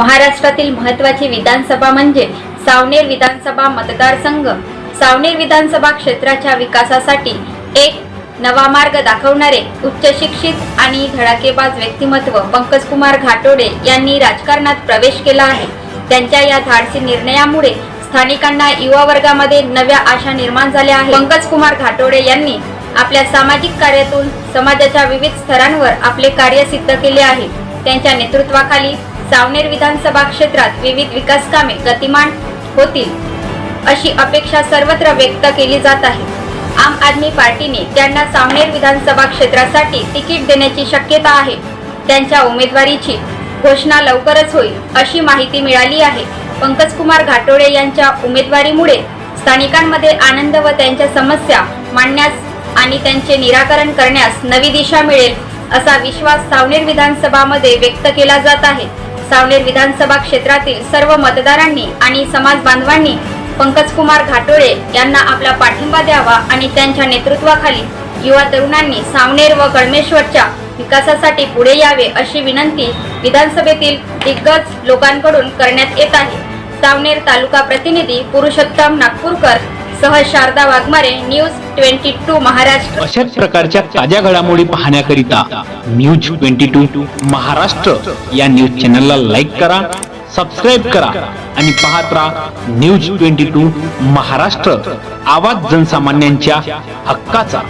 महाराष्ट्रातील महत्त्वाची विधानसभा म्हणजे सावनेर विधानसभा मतदारसंघ. सावनेर विधानसभा क्षेत्राच्या विकासासाठी एक नवा मार्ग दाखवणारे उच्च शिक्षित आणि धडाकेबाज व्यक्तिमत्व पंकजकुमार घाटोडे यांनी राजकारणात प्रवेश केला आहे. त्यांच्या या धाडसी निर्णयामुळे स्थानिकांना युवा वर्गामध्ये नव्या आशा निर्माण झाल्या आहेत. पंकजकुमार घाटोडे यांनी आपल्या सामाजिक कार्यातून समाजाच्या विविध स्तरांवर आपले कार्य सिद्ध केले आहे. त्यांच्या नेतृत्वाखाली सावनेर विधानसभा क्षेत्रात विविध विकास कामे गतिमान होतील अशी अपेक्षा सर्वत्र व्यक्त केली जात आहे. आम आदमी पार्टीने त्यांना सावनेर विधानसभा क्षेत्रासाठी तिकीट देण्याची शक्यता आहे. त्यांच्या उमेदवारीची घोषणा लवकरच होईल अशी माहिती मिळाली आहे. पंकज कुमार यांच्या उमेदवारीमुळे स्थानिकांमध्ये आनंद व त्यांच्या समस्या मांडण्यास आणि त्यांचे निराकरण करण्यास नवी दिशा मिळेल. असा विश्वास सावनेर विधानसभामध्ये व्यक्त केला जात आहे. सावनेर विधानसभा क्षेत्रातील सर्व मतदारांनी आणि समाज बांधवांनी पंकजकुमार घाटोळे यांना आपला पाठिंबा द्यावा आणि त्यांच्या नेतृत्वाखाली युवा तरुणांनी सावनेर व कळमेश्वरच्या विकासासाठी पुढे यावे अशी विनंती विधानसभेतील दिग्गज लोकांकडून करण्यात येत आहे. सावनेर तालुका प्रतिनिधी पुरुषोत्तम नागपूरकर सह Sharada Waghmare news twenty two Maharashtra. अशाच प्रकारच्या ताज्या घडामोडी पाहण्याकरिता न्यूज ट्वेंटी टू महाराष्ट्र या न्यूज चॅनलला लाईक करा सबस्क्राईब करा आणि पाहत राहा न्यूज ट्वेंटी टू महाराष्ट्र आवाज जनसामान्यांच्या हक्काचा.